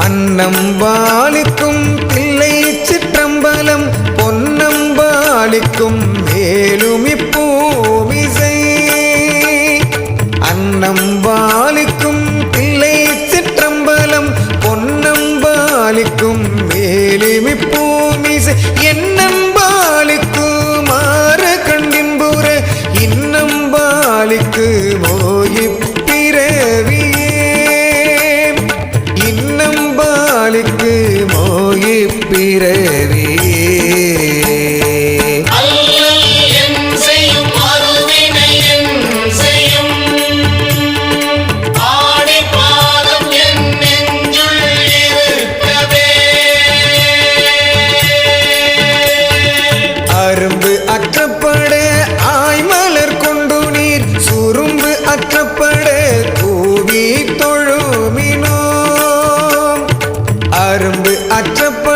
அன்னம்பாலிக்கும் பிள்ளை சிற்றம்பலம் பொன்னம்பாலிக்கும் மேலும் இப்பூமிசை அன்னம்பாலிக்கும் பிள்ளை சிற்றம்பலம் பொன்னம்பாலிக்கும் மேலும் இப்பூமிசை என்னம்பாலிக்கும் கூவி